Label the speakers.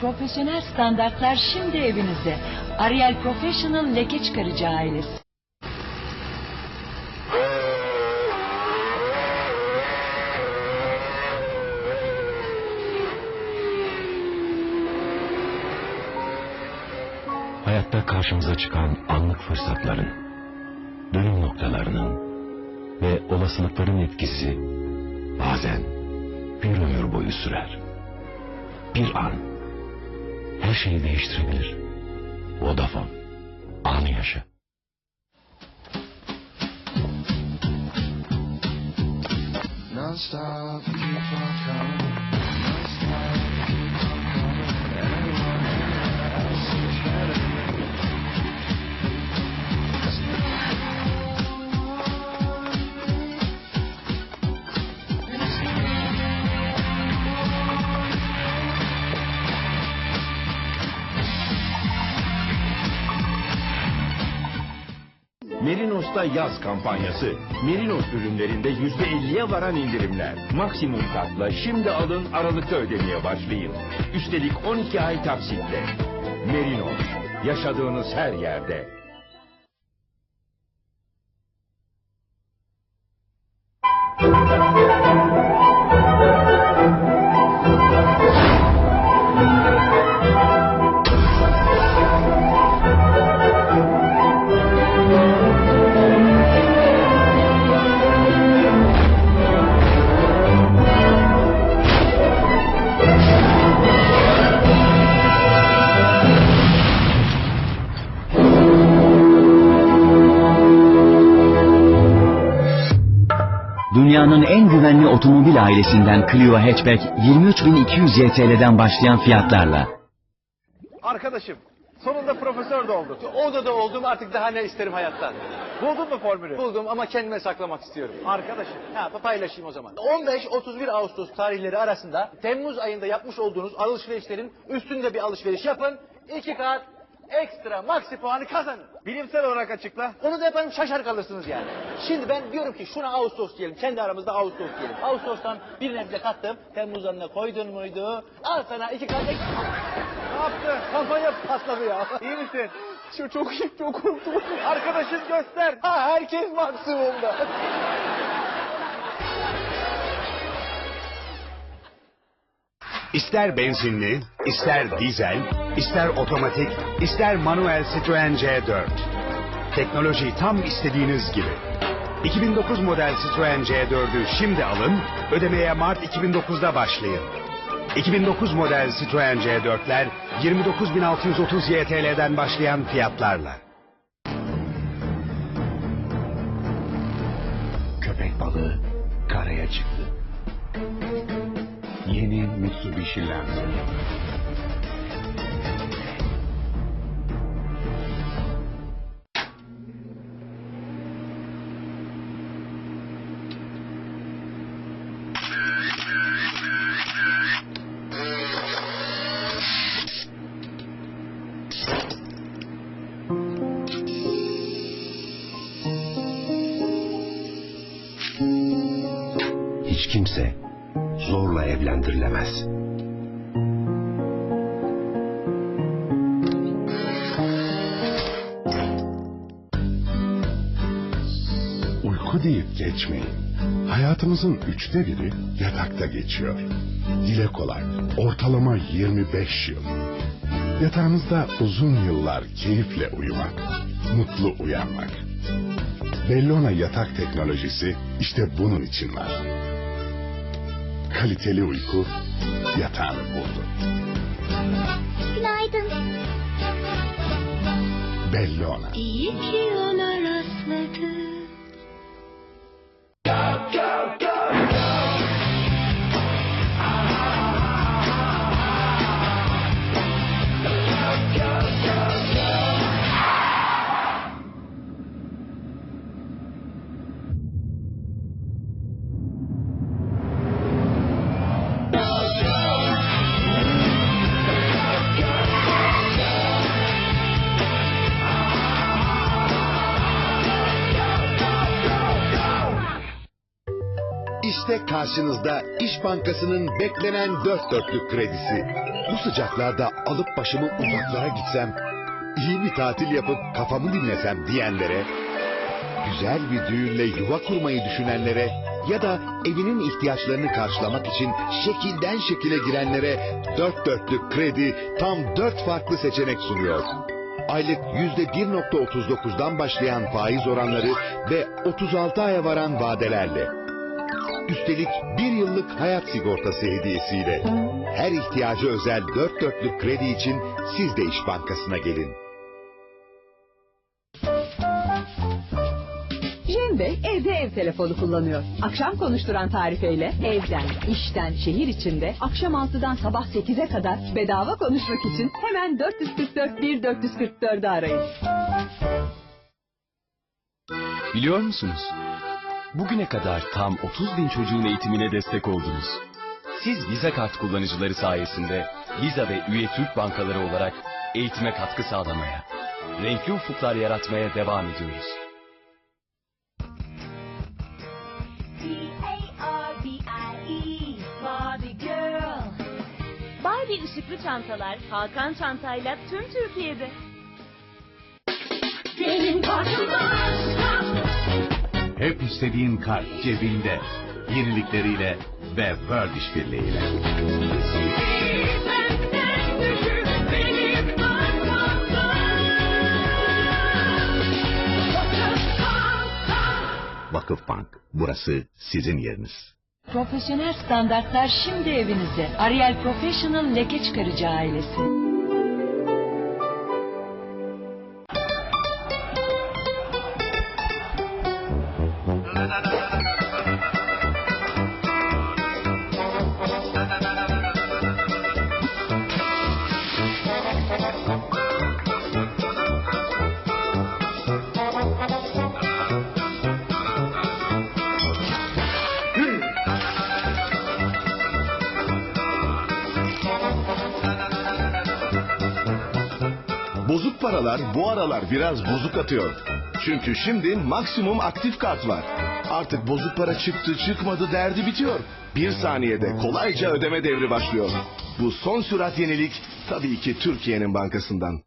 Speaker 1: profesyonel standartlar şimdi evinizde. Ariel Professional leke çıkarıcı ailesi.
Speaker 2: Hayatta karşımıza çıkan anlık fırsatların, dönüm noktalarının ve olasılıkların etkisi bazen bir ömür boyu sürer. Bir an her şeyi değiştirebilir. Vodafone, anı yaşa.
Speaker 3: Non-stop, keep on coming.
Speaker 4: Merinos'ta yaz kampanyası. Merinos ürünlerinde yüzde elliye varan indirimler. Maksimum kartla şimdi alın Aralık'ta ödemeye başlayın. Üstelik 12 ay taksitle. Merinos. Yaşadığınız her yerde.
Speaker 5: Dünyanın en güvenli otomobil ailesinden Clio Hatchback 23.200 YTL'den başlayan fiyatlarla.
Speaker 6: Arkadaşım sonunda profesör de oldun. Orada da oldum artık daha ne isterim hayattan. Buldun mu formülü? Buldum ama kendime saklamak istiyorum. Arkadaşım. Ha paylaşayım o zaman. 15-31 Ağustos tarihleri arasında Temmuz ayında yapmış olduğunuz alışverişlerin üstünde bir alışveriş yapın. İki kat ekstra maksi puanı kazanın. Bilimsel olarak açıkla. Onu da yaparım şaşar kalırsınız yani. Şimdi ben diyorum ki şuna Ağustos diyelim. Kendi aramızda Ağustos diyelim. Ağustos'tan bir nebze kattım. Temmuz'dan da koydun muydu? Al sana iki ekstra. Ne yaptı? Kampanya patladı ya. İyi misin? Çok, çok çok korktum. Arkadaşım göster. Ha herkes maksimumda.
Speaker 7: İster benzinli, ister dizel, ister otomatik, ister manuel Citroen C4. Teknoloji tam istediğiniz gibi. 2009 model Citroen C4'ü şimdi alın, ödemeye Mart 2009'da başlayın. 2009 model Citroen C4'ler 29.630 YTL'den başlayan fiyatlarla.
Speaker 2: Köpek balığı karaya çıktı. Yeni Mitsubishi Lancer. Hiç kimse zorla evlendirilemez.
Speaker 8: Uyku deyip geçmeyin. Hayatımızın üçte biri yatakta geçiyor. Dile kolay, ortalama 25 yıl. Yatağınızda uzun yıllar keyifle uyumak, mutlu uyanmak. Bellona yatak teknolojisi işte bunun için var. Kaliteli uyku yatağını buldu.
Speaker 9: Günaydın.
Speaker 8: Bellona.
Speaker 9: İyi ki ona rastladık.
Speaker 7: Karşınızda İş Bankası'nın beklenen dört dörtlük kredisi. Bu sıcaklarda alıp başımı uzaklara gitsem, iyi bir tatil yapıp kafamı dinlesem diyenlere, güzel bir düğünle yuva kurmayı düşünenlere ya da evinin ihtiyaçlarını karşılamak için şekilden şekile girenlere dört dörtlük kredi tam dört farklı seçenek sunuyor. Aylık yüzde 1.39'dan başlayan faiz oranları ve 36 aya varan vadelerle. Üstelik bir yıllık hayat sigortası hediyesiyle. Her ihtiyacı özel dört dörtlük kredi için siz de İş Bankası'na gelin.
Speaker 10: Cem Bey evde ev telefonu kullanıyor. Akşam konuşturan tarifeyle evden, işten, şehir içinde akşam 6'dan sabah 8'e kadar bedava konuşmak için hemen 444 1444'ü arayın.
Speaker 11: Biliyor musunuz? Bugüne kadar tam 30 bin çocuğun eğitimine destek oldunuz. Siz Visa kart kullanıcıları sayesinde Visa ve üye Türk bankaları olarak eğitime katkı sağlamaya, renkli ufuklar yaratmaya devam ediyoruz.
Speaker 12: Barbie girl.
Speaker 13: Barbie ışıklı çantalar Hakan çantayla tüm Türkiye'de.
Speaker 12: Benim var.
Speaker 7: Hep istediğin kart cebinde. Yenilikleriyle ve World işbirliğiyle. Vakıfbank. Burası sizin yeriniz.
Speaker 1: Profesyonel standartlar şimdi evinizde. Ariel Professional Leke Çıkarıcı ailesi.
Speaker 14: Bozuk paralar bu aralar biraz bozuk atıyor. Çünkü şimdi maksimum aktif kart var. Artık bozuk para çıktı çıkmadı derdi bitiyor. Bir saniyede kolayca ödeme devri başlıyor. Bu son sürat yenilik tabii ki Türkiye'nin bankasından.